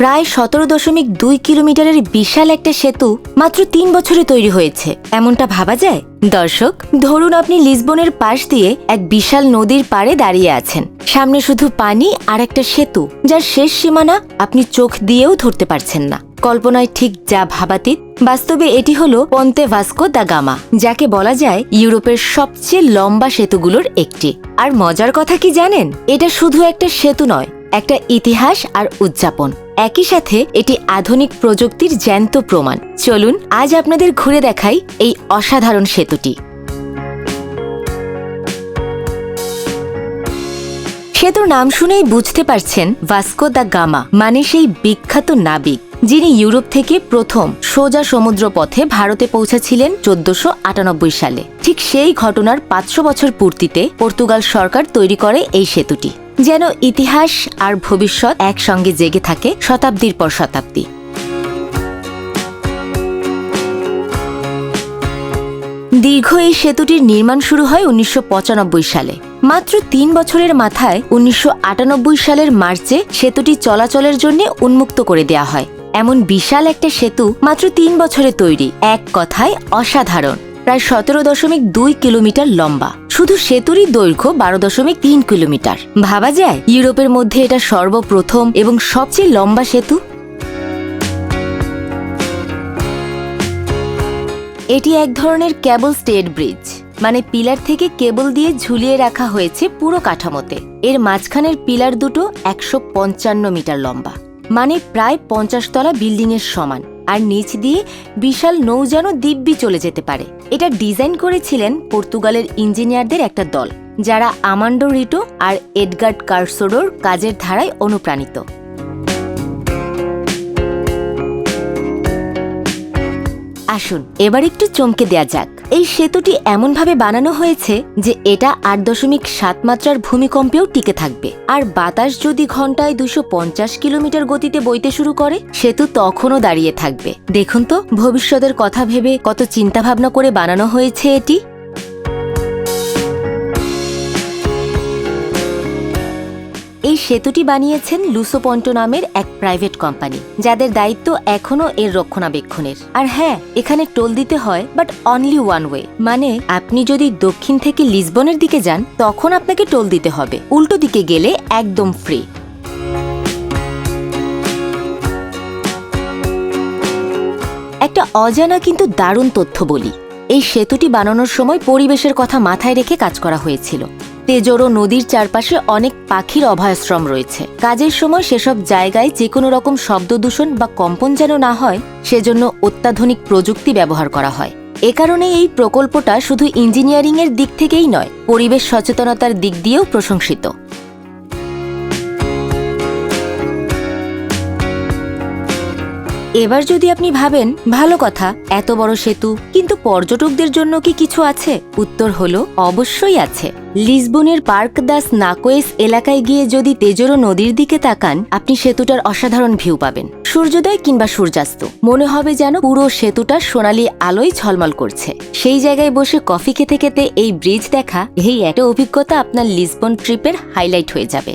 প্রায় সতেরো দশমিক দুই কিলোমিটারের বিশাল একটা সেতু মাত্র তিন বছরে তৈরি হয়েছে। এমনটা ভাবা যায়? দর্শক, ধরুন আপনি লিসবনের পাশ দিয়ে এক বিশাল নদীর পাড়ে দাঁড়িয়ে আছেন। সামনে শুধু পানি আর একটা সেতু, যার শেষ সীমানা আপনি চোখ দিয়েও ধরতে পারছেন না। কল্পনায় ঠিক যা ভাবাতীত, বাস্তবে এটি হল পন্তে ভাস্কো দা গামা, যাকে বলা যায় ইউরোপের সবচেয়ে লম্বা সেতুগুলোর একটি। আর মজার কথা কি জানেন? এটা শুধু একটা সেতু নয়, একটা ইতিহাস আর উদযাপন। একই সাথে এটি আধুনিক প্রযুক্তির জ্যান্ত প্রমাণ। চলুন, আজ আপনাদের ঘুরে দেখাই এই অসাধারণ সেতুটি। সেতুর নাম শুনেই বুঝতে পারছেন ভাস্কো দা গামা মানে সেই বিখ্যাত নাবিক, যিনি ইউরোপ থেকে প্রথম সোজা সমুদ্র পথে ভারতে পৌঁছেছিলেন চোদ্দশো আটানব্বই সালে। ঠিক সেই ঘটনার পাঁচশো বছর পূর্তিতে পর্তুগাল সরকার তৈরি করে এই সেতুটি। যেন ইতিহাস আর ভবিষ্যৎ একসঙ্গে জেগে থাকে শতাব্দীর পর শতাব্দী। দীর্ঘ এই সেতুটির নির্মাণ শুরু হয় উনিশশো পঁচানব্বই সালে। মাত্র তিন বছরের মাথায় উনিশশো আটানব্বই সালের মার্চে সেতুটি চলাচলের জন্য উন্মুক্ত করে দেয়া হয়। এমন বিশাল একটা সেতু মাত্র তিন বছরে তৈরি, এক কথায় অসাধারণ। প্রায় সতেরো দশমিক দুই কিলোমিটার লম্বা। শুধু সেতুরই দৈর্ঘ্য বারো দশমিক তিন কিলোমিটার। ভাবা যায় ইউরোপের মধ্যে এটা সর্বপ্রথম এবং সবচেয়ে লম্বা সেতু? এটি এক ধরনের কেবল স্টেট ব্রিজ মানে পিলার থেকে কেবল দিয়ে ঝুলিয়ে রাখা হয়েছে পুরো কাঠামোতে। এর মাঝখানের পিলার দুটো একশো পঞ্চান্ন মিটার লম্বা মানে প্রায় পঞ্চাশ তলা বিল্ডিং এর সমান। আর নিচ দিয়ে বিশাল নৌযান দিব্যি চলে যেতে পারে। এটা ডিজাইন করেছিলেন পর্তুগালের ইঞ্জিনিয়ারদের একটা দল, যারা আমান্ডো রিটো আর এডগার্ড কার্সোডোর কাজের ধারায় অনুপ্রাণিত। আসুন, এবার একটু চমকে দেয়া যাক। এই সেতুটি এমনভাবে বানানো হয়েছে যে এটা আট দশমিক সাত মাত্রার ভূমিকম্পেও টিকে থাকবে। আর বাতাস যদি ঘন্টায় দুশো পঞ্চাশ কিলোমিটার গতিতে বইতে শুরু করে, সেতু তখনও দাঁড়িয়ে থাকবে। দেখুন তো, ভবিষ্যতের কথা ভেবে কত চিন্তাভাবনা করে বানানো হয়েছে এটি। এই সেতুটি বানিয়েছেন লুসোপন্টো নামের এক প্রাইভেট কোম্পানি, যাদের দায়িত্ব এখনও এর রক্ষণাবেক্ষণের। আর হ্যাঁ এখানে টোল দিতে হয় বাট অনলি ওয়ান ওয়ে মানে আপনি যদি দক্ষিণ থেকে লিসবনের দিকে যান, তখন আপনাকে টোল দিতে হবে। উল্টো দিকে গেলে একদম ফ্রি একটা অজানা কিন্তু দারুণ তথ্য বলি। এই সেতুটি বানানোর সময় পরিবেশের কথা মাথায় রেখে কাজ করা হয়েছিল। তেজোরো নদীর চারপাশে অনেক পাখির অভয়াশ্রম রয়েছে। কাজের সময় সেসব জায়গায় যে কোনো রকম শব্দ দূষণ বা কম্পন যেন না হয়, সেজন্য অত্যাধুনিক প্রযুক্তি ব্যবহার করা হয়। এ কারণে এই প্রকল্পটা শুধু ইঞ্জিনিয়ারিং এর দিক থেকেই নয়, পরিবেশ সচেতনতার দিক দিয়েও প্রশংসিত। এবার যদি আপনি ভাবেন, ভালো কথা, এত বড় সেতু, কিন্তু পর্যটকদের জন্য কি কিছু আছে? উত্তর হলো, অবশ্যই আছে। লিসবনের পার্ক দাস নাকোয়েস এলাকায় গিয়ে যদি তেজোরো নদীর দিকে তাকান, আপনি সেতুটার অসাধারণ ভিউ পাবেন। সূর্যোদয় কিংবা সূর্যাস্ত। মনে হবে যেন পুরো সেতুটা সোনালি আলোয় ঝলমল করছে। সেই জায়গায় বসে কফি খেতে খেতে এই ব্রিজ দেখা, এই একটা অভিজ্ঞতা আপনার লিসবন ট্রিপের হাইলাইট হয়ে যাবে।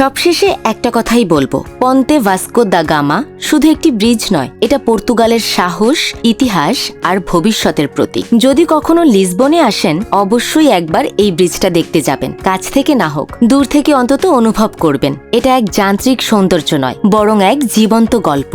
সবশেষে একটা কথাই বলব। পন্তে ভাস্কো দা গামা শুধু একটি ব্রিজ নয়, এটা পর্তুগালের সাহস, ইতিহাস আর ভবিষ্যতের প্রতীক। যদি কখনো লিসবনে আসেন, অবশ্যই একবার এই ব্রিজটা দেখতে যাবেন। কাছ থেকে না হোক, দূর থেকে অন্তত অনুভব করবেন। এটা এক যান্ত্রিক সৌন্দর্য নয়, বরং এক জীবন্ত গল্প।